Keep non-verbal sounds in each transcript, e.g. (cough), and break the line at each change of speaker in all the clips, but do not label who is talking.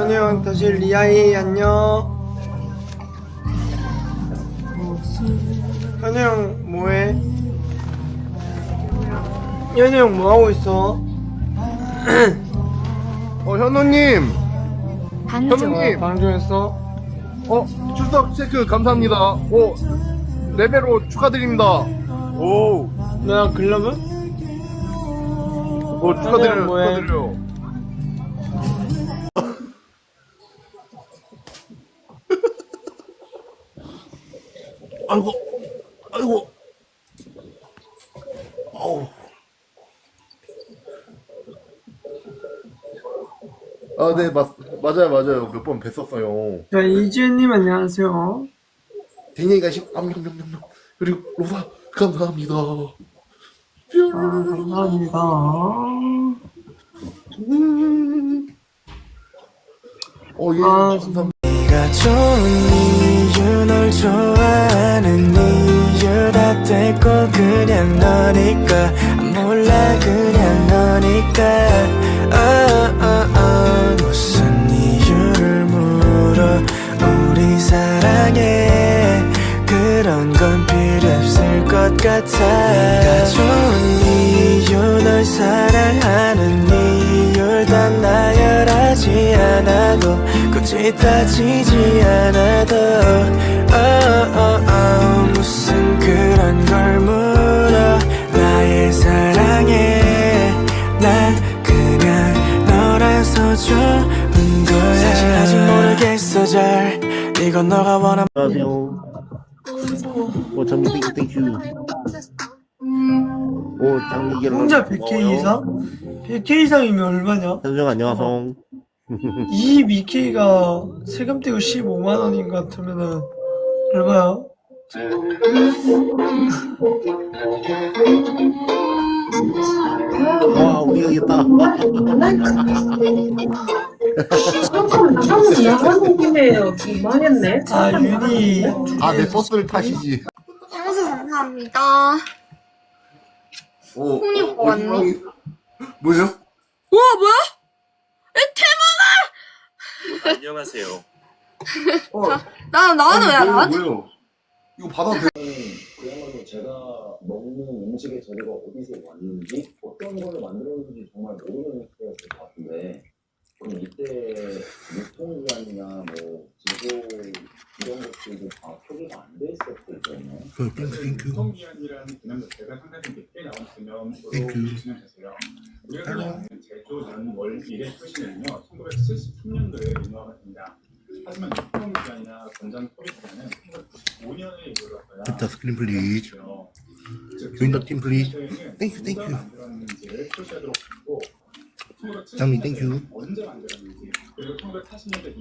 현우 형 다시 리아이 안녕. 현우 형 뭐해? 현우 형 뭐하고 있어? (clears throat)
어 현우님
방조
현우님
방송했어?
어 출석 체크 감사합니다 오 레벨로 축하드립니다 오,
내가 글러브?
오 축하드려요
뭐해?
축하드려요 아이고 아이고. 아우. 아네 맞아요 맞아요. 몇 번 뵀었어요.
자, 이지은님 안녕하세요.
댕댕이가 심 암염염염염 그리고 로사 감사합니다.
아, 감사합니다.
음. 어 예
아,
감사합니다.
네가 좋은 이유 널 좋아하는 이유 다 됐고 그냥 너니까. 몰라 그냥 너니까. 어, 어, 어. 무슨 이유를 물어 우리 사랑해 것 같아. 네가 좋은 이유 널 사랑하는 이유를 다 나열하지 않아도 굳이 따지지 않아도. oh, oh, oh, 무슨 그런 걸 물어 나의 사랑해 난 그냥 너라서 좋은 거야. 사실 아직 모르겠어 잘. 이건 너가 원한
안녕하세요. 오, 장미 땡큐 땡큐. 오, 장미 이게
혼자 100K 이상? 100K 이상이면 얼마냐?
현정 안녕하세요.
22K가 세금 떼고 15만 원인 것 같으면은 얼마야?
와, 우리가 이겼다. (laughs) (laughs)
한번 나가는 김에 망했네.
아, 윤이.
아 내 버스를 타시지
향수 감사합니다.
오 어,
왔네.
뭐예요?
우와, 뭐야?
안녕하세요. (laughs)
어,
나, 나는 왜
뭐예요,
안?
뭐예요? 이거 받아도 돼?
그야말로 제가 먹는 음식의 재료가 어디서 왔는지 어떤 걸 만들었는지 정말 모르는 때였을 것 같은데 그럼 이때 유통기한이나 뭐 지도 이런 것들도 다 표기가 안 돼 있었을 거예요.
그
제조 연월 일의 표시는요, 1973년도에 인화가 됩니다. 하지만 유통기한이나 권장 소비기한은 1995년에 이루어졌어야
됐다, 스크린 플리즈.
죠
조인덕 팀 플리즈. 땡큐, 땡큐. 장미, 땡큐.
언제 만들었는지 그리고 1980년대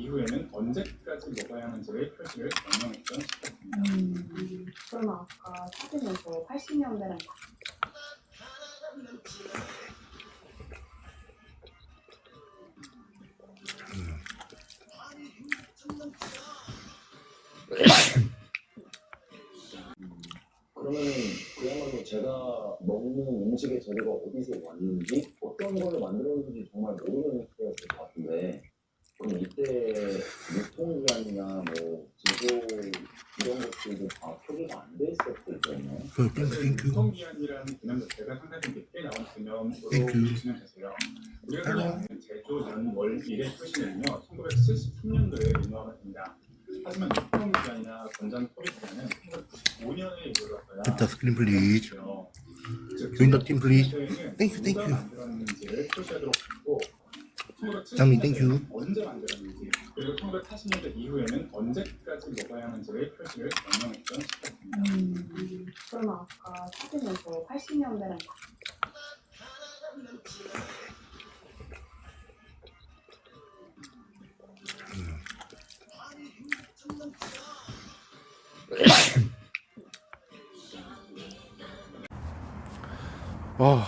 그야말로 제가 먹는 음식의 재료가 어디서 왔는지 어떤 걸 만들었는지 정말 모르는 때였을 것 같은데 그럼 이때 유통기한이나 뭐 지도 이런 것들도 다 표기가 안 돼 있었을 거예요.
그 땡큐
유통기한이라는 개념 자체가 상당히 깊게 나온 개념으로
땡큐.
보시면 되세요. 우리가 생각하는 제조 연월 일의 표시는요, 1973년도에 인화가 됩니다. 하지만 유통기한이나 권장 소비기한은 1995년에 이루어졌어야
됐다, 스크린 플리즈.
죠
조인덕 팀 플리즈. 땡큐, 땡큐.
만들었는지를 표시하도록 하고
장미, 땡큐.
언제 만들었는지 그리고 1980년대 이후에는 언제까지 먹어야 하는지를 표시를 명명했던 시기입니다.
음, 그럼 아까 사진에서 80년대랑
아,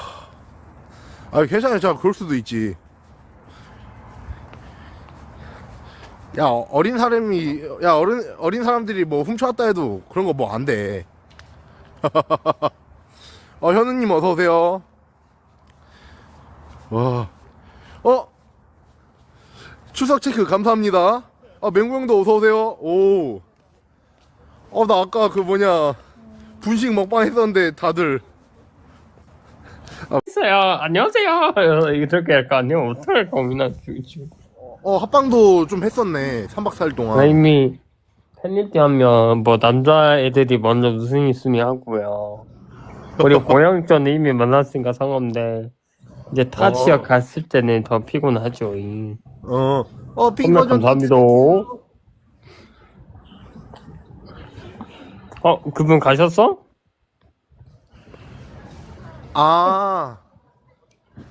아 괜찮아요. 자, 그럴 수도 있지. 야, 어 린 사람이, 야, 어린, 어린 사람들이 뭐 훔쳐왔다 해도 그런 거 뭐 안 돼. (laughs) 어, 현우님 어서 오세요. 와, 어? 추석 체크 감사합니다. 아 맹구 형도 어서 오세요. 오. 어 나 아까 그 뭐냐 분식 먹방 했었는데 다들
있어요. 안녕하세요. 저렇게 할거 아니에요? 어떡할 고민하지 지금.
어 합방도 좀 했었네. 3박 4일 동안.
나 이미 팬리티 하면 뭐 남자 애들이 먼저 무슨 있으미 하고요. 그리고 (laughs) 고양이전 이미 만났으니까 상관없는데 이제 타
어.
지역 갔을 때는 더 피곤하죠. 이.
어. 어
정말
핑거전
감사합니다. 어 그분 가셨어?
아.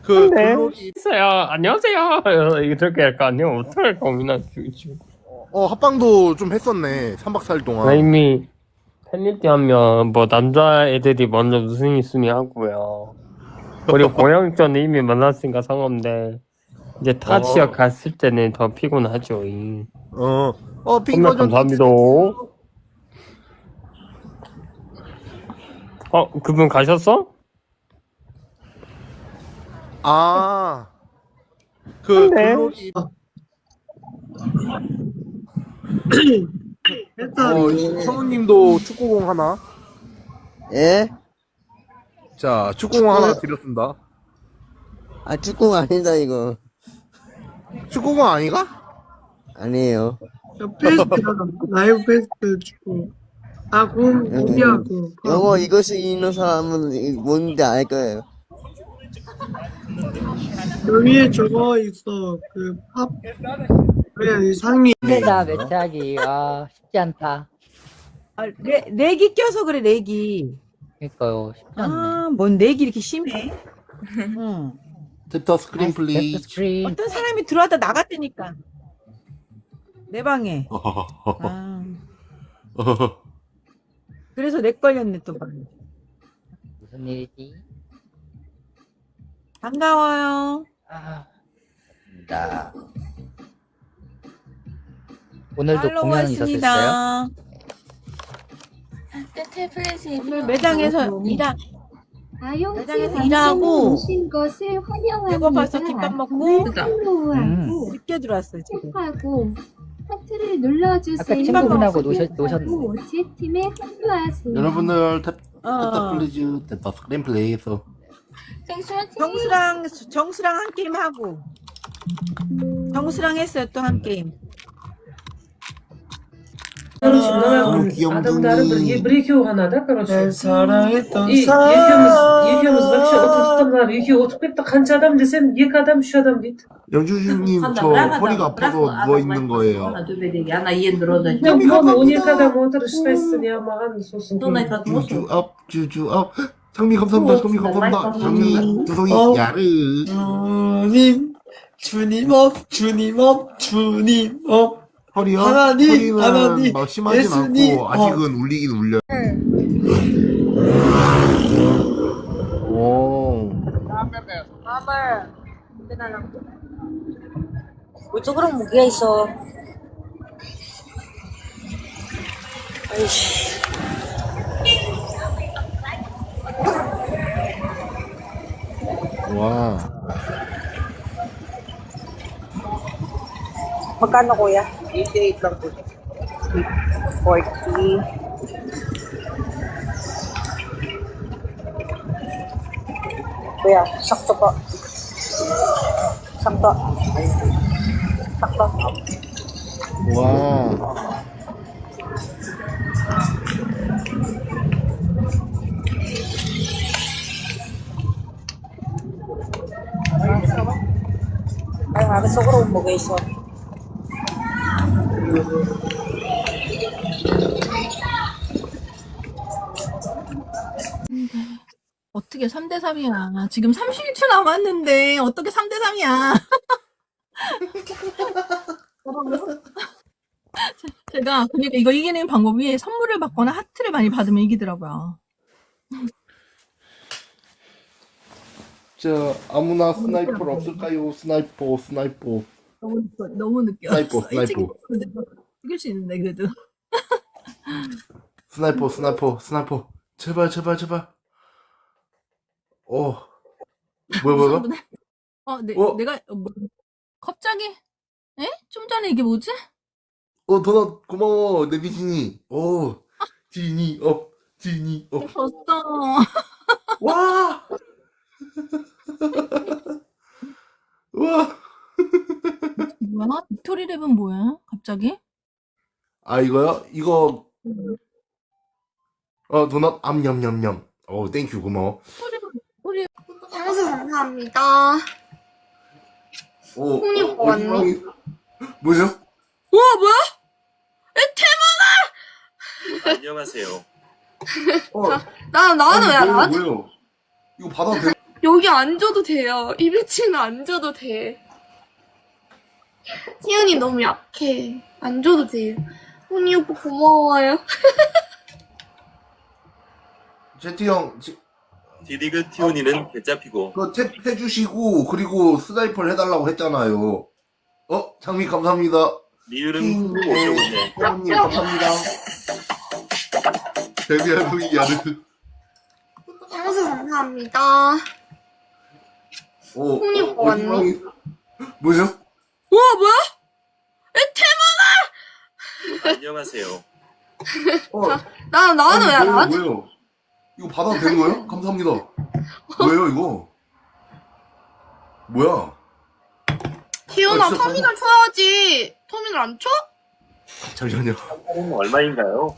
그
네.
글로리
있어요. 안녕하세요. (laughs) 이거 저렇게 할거 아니에요? 어떡할 고민하지 지금.
어 합방도 좀 했었네. 3박 4일 동안.
나 이미 팬리티 하면 뭐 남자 애들이 먼저 무슨 있으미 하고요. 그리고 (laughs) 고양이전 이미 만났으니까 상관없는데 이제 타
어.
지역 갔을 때는 더 피곤하죠. 이.
어. 어
정말
핑거전
감사합니다. 어 그분 가셨어?
아. 그
네.
글로리
일단 (coughs)
어 성우님도 축구공 하나.
예?
자 축구공 하나 드렸습니다.
아 축구가 아니다 이거
축구공 아니가?
아니에요.
저 페스트가 라이브 페스트 축구. 하고 무기하고.
영어 이것을 읽는 사람은 이- 뭔지 알 거예요.
여기에 저거 있어. 그 팝. 그래 이 상이.
힘들다 매트하기. 아 쉽지 않다.
아, 레, 렉이 껴서 그래, 렉이.
그러니까요. 쉽지 않네.
아, 뭔 렉이 이렇게 심해? 응.
탭더 스크린.
스크린
어떤 사람이 들어왔다 나갔다니까. 내 방에. 아, 그래서 렉 걸렸네, 또. 방에.
무슨 일이지?
반가워요.
아 나. 오늘도
팔로우
공연 있었어요?
왔습니다. 오늘 매장에서 일하, 매장에서 일하고
오신 것을 환영합니다.
배고파서 김밥 먹고
음.
늦게 들어왔어요, 지금.
하고 하트를 눌러주세요.
아까 친구분하고 노셨, 노셨네
제 팀에 합류하세요.
여러분들 탭
어.
플리즈. 스크린 플리즈.
정수랑, 정수랑 한 게임 하고. 정수랑 했어요, 또 한 게임.
너무 귀염둥이.
내 사랑했던
이
사람
얘기하면서 납치 어떻게 말 이게 어떻게 딱 한치 adam desem yek adam şu adam değil.
영주주님 저 허리가 아파서 누워 있는 거예요.
Ya bu on yek adam otur işte etsin ya mağan sosun.
주주 업 주주 업. 장미 감사합니다. 장미 감사합니다. 장미 두송이
어.
야르.
주님 주님 업 주님 업 주님 업
허리요?
하나님,
허리는
하나님,
막 심하진
예수님.
않고 아직은 울리긴 울려. 오.
이쪽으로 무게 있어.
와.
Magkano kuya? 88 lang po. 40. Kuya, sakto po. Sakto. Sakto.
와.
Ay, gusto ko rin mugay so.
어떻게 3대 3이야? 지금 31초 남았는데 어떻게 3대 3이야? (laughs) 제가 그러니까 이거 이기는 방법이 선물을 받거나 하트를 많이 받으면 이기더라고요.
저 아무나 스나이퍼 없을까요? 스나이퍼 스나이퍼.
너무 느껴, 너무 느껴.
스나이퍼, (laughs) 스나이퍼.
이길 수 있는데 그래도.
스나이퍼 스나이퍼 스나이퍼. 제발 제발 제발. 어. 뭐야 뭐야?
어, 네,
어?
내가 어, 뭐, 갑자기 에? 좀 전에 이게 뭐지?
어 도넛 고마워 내 미진이 오 진이 업 진이 업
벌써.
와! (laughs) 와! (laughs)
뭐야? 빅토리 랩은 뭐야? 갑자기?
아 이거요? 이거 어 도넛 암냠냠냠 어 땡큐 고마워
우리
향수 감사합니다.
오
홍이
어,
왔네.
호랑이. 뭐죠?
우와, 뭐야?
안녕하세요. (laughs)
어
나, 나는 왜,
뭐예요,
나,
뭐예요? 이거 받아도 돼?
여기 앉아도 돼요. 이비치는 앉아도 돼. 티은이 너무 약해. 앉아도 돼요. 훈이 오빠 고마워요. (laughs)
제티 형 지-
디디그 티오니는 배 잡히고
그거 탭 해주시고 그리고 스나이퍼를 해달라고 했잖아요 어 장미 감사합니다
리을은
킹,
후
네.
오셔오네.
형님 감사합니다 데뷔한 후이 야르
향수 감사합니다.
오
홍이
어,
왔네.
뭐죠?
우와, 뭐야?
안녕하세요. (laughs)
어
나, 나는 왜,
뭐예요,
나,
뭐예요? 이거 받아도 되는 거예요? 감사합니다. 뭐예요, 이거? 뭐야?
티은아,
어, 진짜
터미널 쳐야지. 터미널 안 쳐?
잠시만요.
할인 얼마인가요?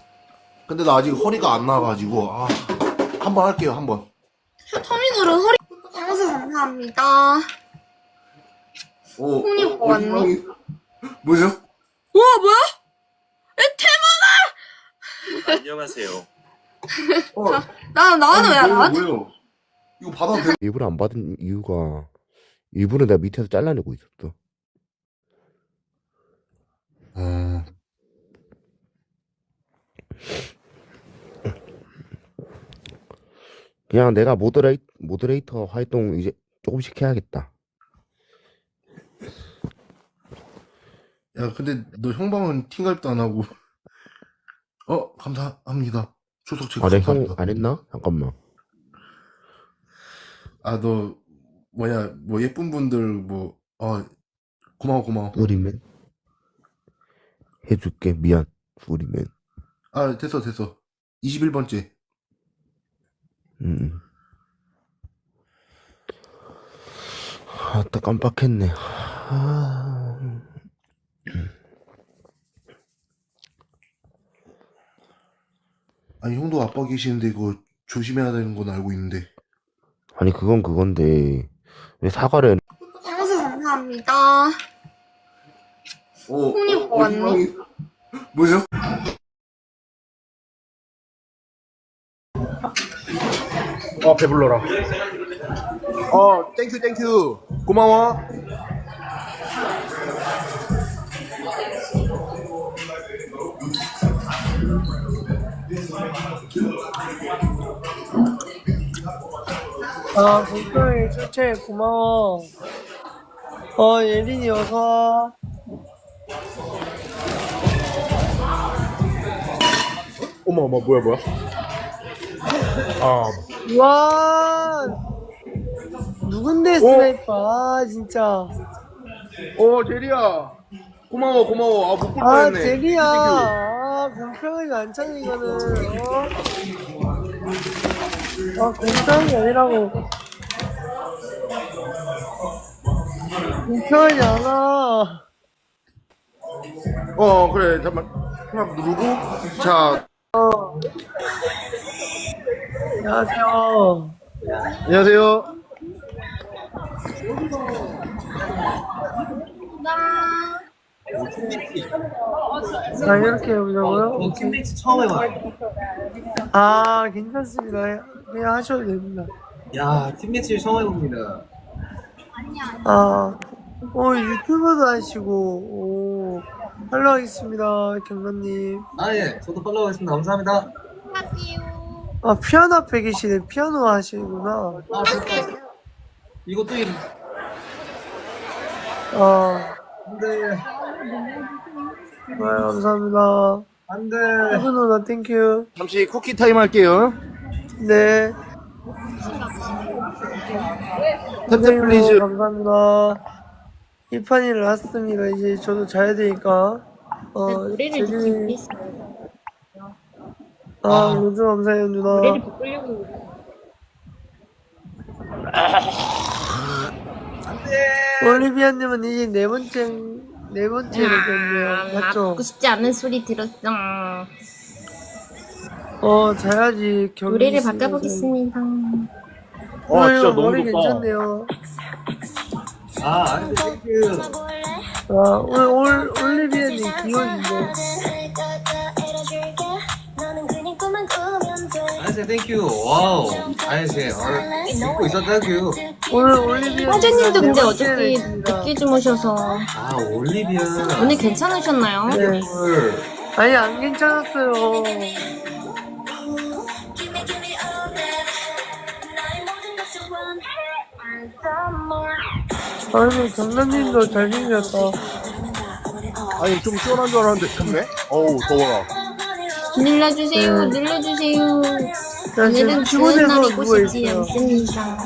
근데 나 아직 허리가 안 나와가지고, 아, 한번 할게요, 한 번.
터미널은 허리. 향수 감사합니다.
오,
홍이
어,
왔네.
호랑이. 뭐죠?
우와, 뭐야?
안녕하세요.
어,
나, 나는 왜,
뭐예요,
나,
뭐예요? 이거 받아도 돼?
일부러 안 받은 이유가 일부러 내가 밑에서 잘라내고 있었어.
어,
그냥 내가 모더레이, 모더레이터 활동 이제 조금씩 해야겠다.
야, 근데 너 형방은 팅갈도 안 하고. 어, 감사합니다. 초석 체크
아, 내가
감사합니다.
형안 했나? 잠깐만.
아, 너, 뭐냐, 뭐 예쁜 분들, 뭐, 아, 고마워, 고마워.
우리맨 해줄게. 미안. 우리맨.
아, 됐어, 됐어. 21번째.
음. 아따 깜빡했네. 아...
아니, 형도 아빠 계시는데 이거 조심해야 되는 건 알고 있는데.
아니 그건 그건데 왜 사과를
향수 감사합니다.
오,
홍이
어,
왔네.
호랑이. 뭐죠? 아, 배불러라. 어, 땡큐, 땡큐. 고마워.
아, 불평이 초체 고마워. 어, 예린이 어서.
어머, 어머, 뭐야, 뭐야? 아,
와! 누군데 스나이퍼? 아, 진짜.
어, 제리야. 고마워, 고마워. 아, 못 볼
아,
뻔했네.
제리야. 아, 불평이 많잖아, 이거는. 어? 아, 공평이 아니라고. 공평이 않아.
어, 그래. 잠깐만. 하나 누르고. 자,
안녕하세요.
안녕하세요.
자, 이렇게 해보자고요? 팀메이트 처음 해봐요. 아, 괜찮습니다. 그냥 하셔도 됩니다.
야, 팀매치 처음 해봅니다.
아, 오, 유튜브도 하시고, 오, 팔로 하겠습니다, 경관님.
아, 예. 저도 팔로우 하겠습니다. 감사합니다.
아, 피아노 앞에 계시네. 피아노 하시구나.
아, 진짜. 이것도 일.
아,
안 돼.
네, 감사합니다.
안 돼.
해븐 누나, 땡큐.
잠시 쿠키 타임 할게요.
네.
탭탭 플리즈.
감사합니다. 이 판이 라스트입니다. 이제 저도 자야 되니까. 어,
노래를 듣기
제리,
위해서
아, 요즘 감사해요, 누나.
노래를 부르려고
올리비아님은 이게 네 번째, 네 번째 레전드예요.
아,
맞죠?
듣고 싶지 않은 소리 들었어.
어, 자야지. 경기
노래를 바꿔보겠습니다.
어,
와, 진짜 너무
머리
좋다.
괜찮네요.
아, 아니, 땡큐.
와, 오늘 올, 올리비아님 기원인데.
아이세, 땡큐. 와우. 아이세, 어, 믿고 있었다, 땡큐.
오늘 올리비아.
화재님도 근데
네
어저께. 늦게 주무셔서
아, 올리비아.
오늘 괜찮으셨나요?
네.
헐.
아니, 안 괜찮았어요. 아니, 경남님도 잘생겼다.
아니 좀 시원한 줄 알았는데 춥네? 어우 더워라
눌러주세요, 눌러주세요.
나
오늘은
지금
좋은
피곤해서
날이고 싶지
누워있어요.
않습니다.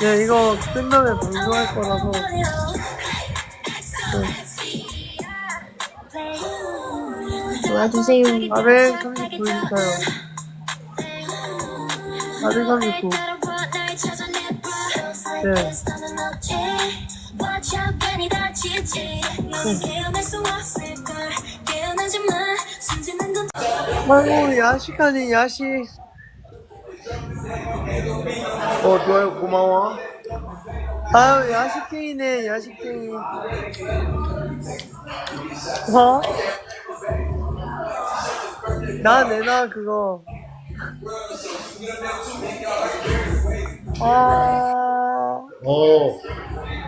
네, 이거 끝나면 방송할 거라서.
도와주세요.
439 인사요. 439. 네. 아이고, 야식하네, 야식.
어 좋아요 고마워
아유, 야식쟁이네, 야식쟁이. 어? 나 내놔, 그거. 아,
어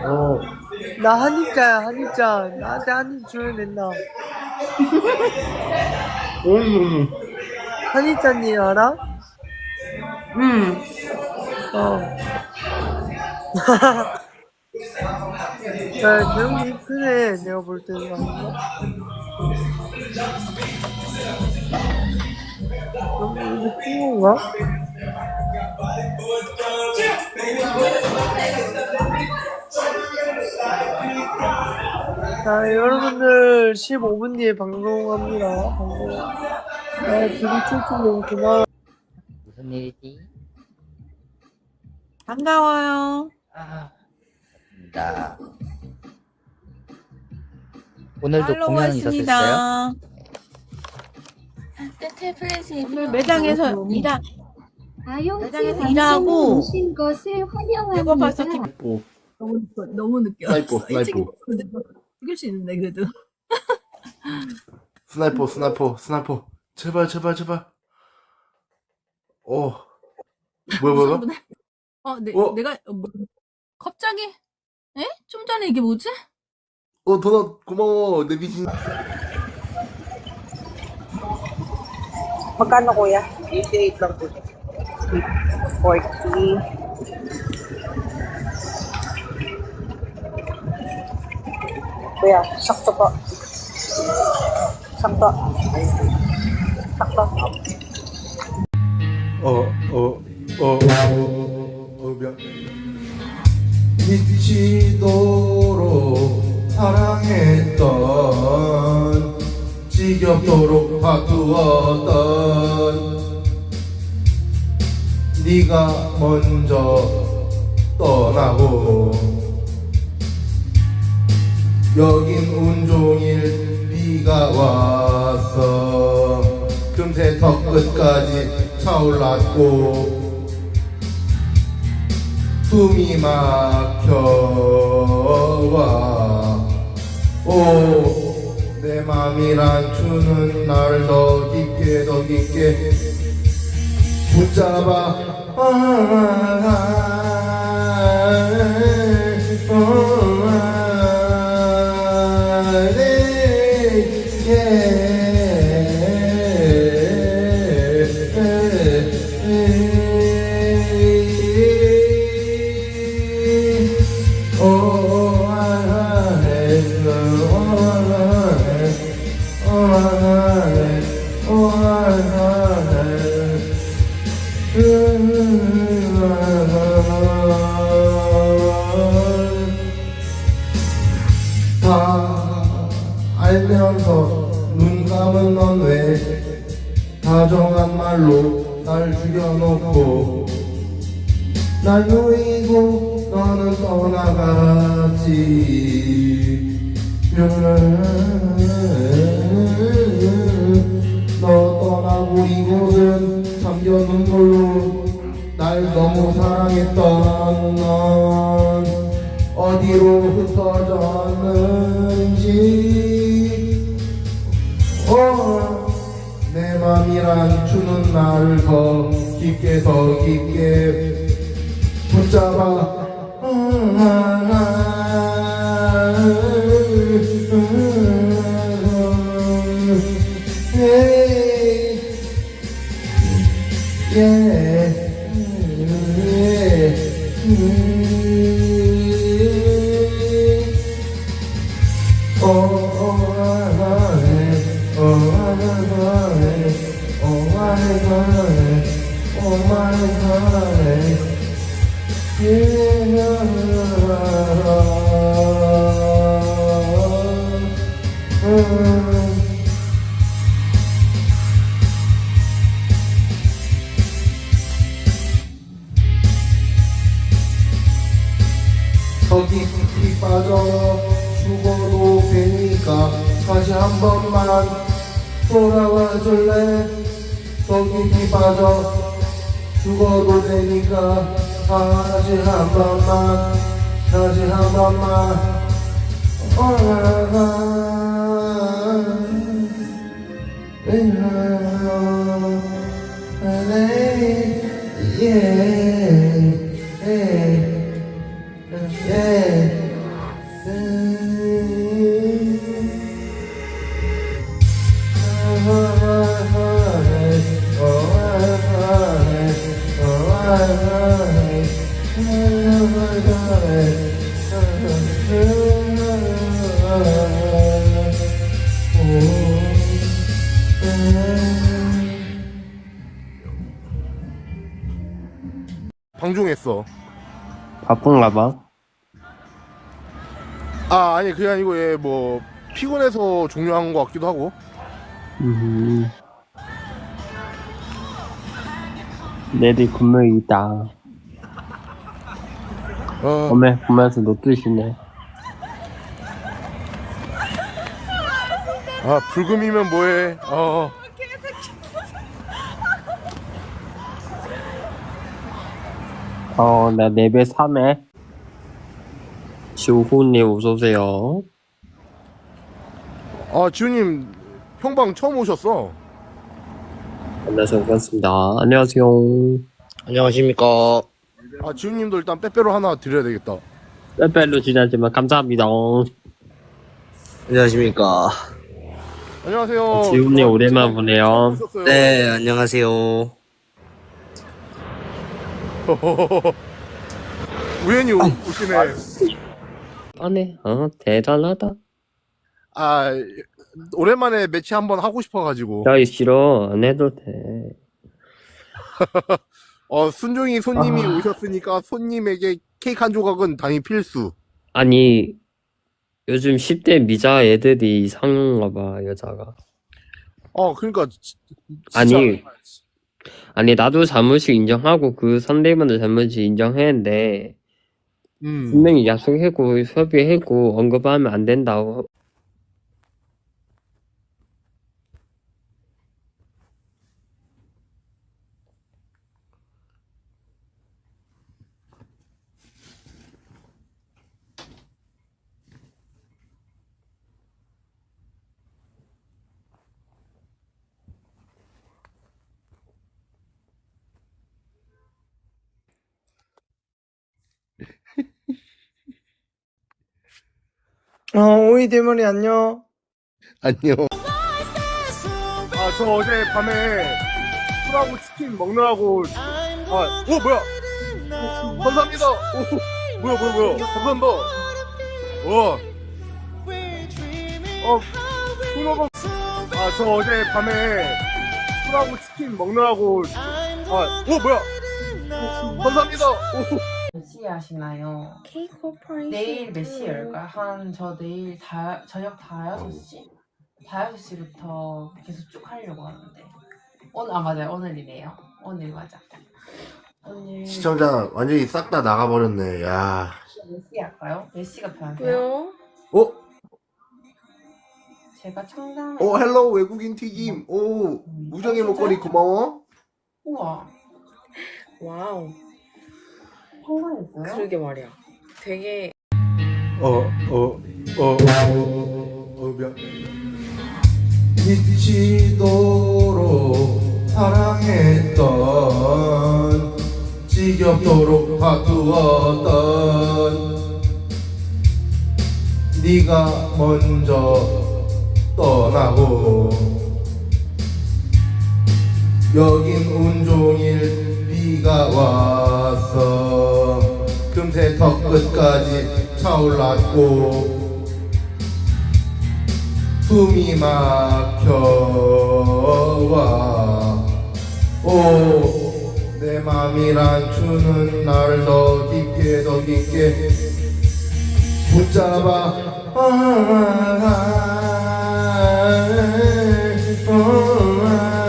어.
나 한입자야, 한입자. 나한테 한입 주면 된다.
음.
한입자님 알아?
음.
어. (laughs) 야, 재영이 이쁘네, 내가 볼 때는. 아닌가? 너무 이렇게 큰 건가? 자, 여러분들 15분 뒤에 방송합니다. 방송. 아, 둘이 춤춤 너무 고마워.
무슨 일이지?
반가워요.
아, 맞습니다. 오늘도
팔로우
공연?
했습니다.
태플릿이
오늘 매장에서 일하,
아용팀
매장에서 일하고
오신 것을 환영합니다.
배고파서
너무, 늦- 너무 늦게
스나이퍼,
왔어. 왔는데 이길 수 있는데 그래도. (laughs)
스나이퍼 스나이퍼 스나이퍼 제발 제발 제발 어 뭐야 뭐야
어, 내,
어?
내가 어, 뭐, 갑자기? 에? 좀 전에 이게 뭐지?
어 도넛 고마워 내 미친
Magkano kuya? 88 lang po. 40. Kuya, sakto po. Sakto. Sakto.
어어어어어 미안 미치도록 사랑했던 지겹도록 다투었던 네가 먼저 떠나고 여긴 온종일 비가 왔어 금세 턱 끝까지 차올랐고 숨이 막혀와 오 내 맘이란 추는 날 더 깊게 더 깊게 붙잡아 아, 아, 아, 아, 말로 날 죽여놓고 날 누이고 너는 떠나갔지. 너 떠나고 이곳은 잠겨 눈물로 날 너무 사랑했던 넌 어디로 흩어졌는지. 어, 내 맘이란 추는 나를 더 깊게 더 깊게 붙잡아 음, 아, 아, 음, 예, 예, 음, 어, 어, 아, 아, 네. 어, 아, 아, 네. 아, 네. 어, 아, 아, 네. 더 깊이 빠져 죽어도 되니까 다시 한 번만 돌아와 줄래 더 깊이 빠져 죽어도 되니까 다시 한 번만 다시 한 번만 방종했어.
바쁜가 봐.
아 아니 그게 아니고 얘 뭐 피곤해서 종료한 것 같기도 하고.
음. 내일 금요일이다.
어,
어메, 보면서 노트시네.
아 불금이면 뭐해? 어.
어, 나 레벨 3에. 지호님 어서오세요.
아 지훈님 형방 처음 오셨어.
만나서 반갑습니다. 안녕하세요.
안녕하십니까.
아 지훈님도 일단 빼빼로 하나 드려야 되겠다.
빼빼로 지나지만 감사합니다.
안녕하십니까.
안녕하세요.
지훈님 오랜만 보네요.
네, 안녕하세요. (laughs)
우연히 오, 오시네.
아네, 어, 대단하다.
아 오랜만에 매치 한번 하고 싶어가지고.
야, 이 싫어. 안 해도 돼. (laughs)
어 순종이 손님이
아.
오셨으니까 손님에게 케이크 한 조각은 당연히 필수.
아니, 요즘 10대 미자 애들이 이상한가 봐, 여자가.
어 그러니까 지- 진짜
아니, 아니, 나도 잘못을 인정하고 그 상대방도 잘못을 인정했는데,
음.
분명히 약속했고, 협의했고, 언급하면 안 된다고.
어, 오이 대머리 안녕.
안녕. 아, 저 어제 밤에 술하고 치킨 먹느라고. 아, 오, 뭐야? 감사합니다. 오, 뭐야, 뭐야, 뭐야. 감사합니다. 와. 어, 술 먹어. 아, 저 어제 밤에 술하고 치킨 먹느라고. 아, 오, 뭐야. 감사합니다. 오,
몇 시에 하시나요?
K Corporation.
내일 몇 시에 열까요? 한 저 내일 다 저녁 다 6시? 다 6시부터 계속 쭉 하려고 하는데 오늘 아 맞아요 오늘이네요 오늘 맞아 오늘
시청자 완전히 싹 다 나가버렸네. 야.
몇 시에 할까요? 몇 시가 편하세요?
왜요?
어?
제가 청담에
오, 헬로 외국인 튀김. 오, 우정의 목걸이 고마워.
우와
와우.
청담했어요?
그러게 말이야. 되게
어, 어, 어, 어, 어, 어, 미안. 미치도록 사랑했던 지겹도록 다투었던 네가 먼저 떠나고 여긴 온종일 비가 왔어 금세 턱 끝까지 차올랐고 숨이 막혀와 오 내 맘이란 추는 나를 더 깊게 더 깊게 붙잡아 아, 아, 아, 아,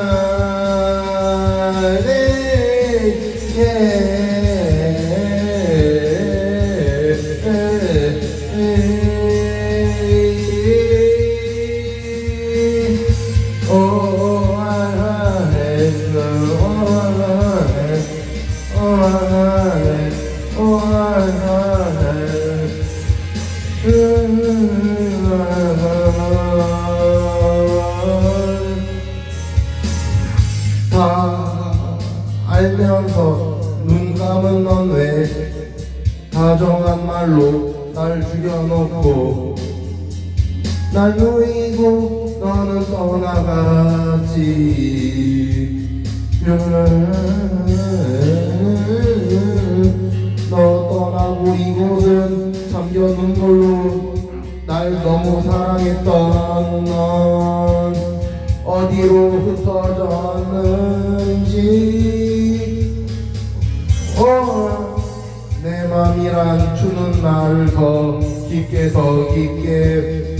내 맘이란 추는 나를 더 깊게 더 깊게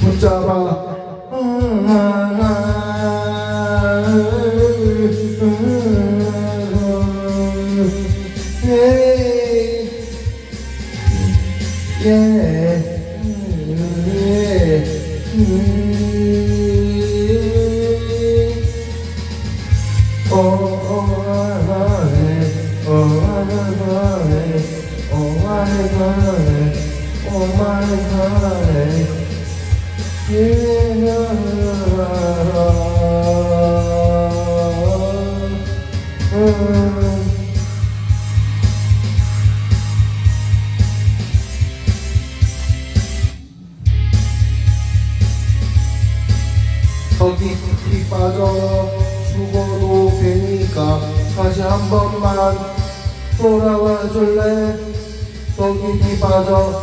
붙잡아. 음, 아, 되니까 다시 한 번만 돌아와 줄래? 더 깊이 빠져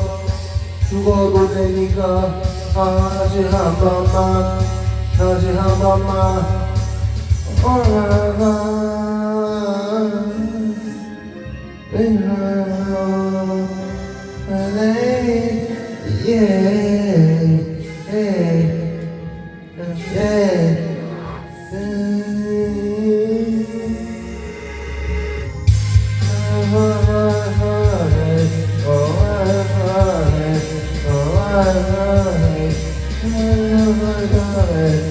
죽어도 되니까 다시 한 번만 다시 한 번만. 올라가 my darling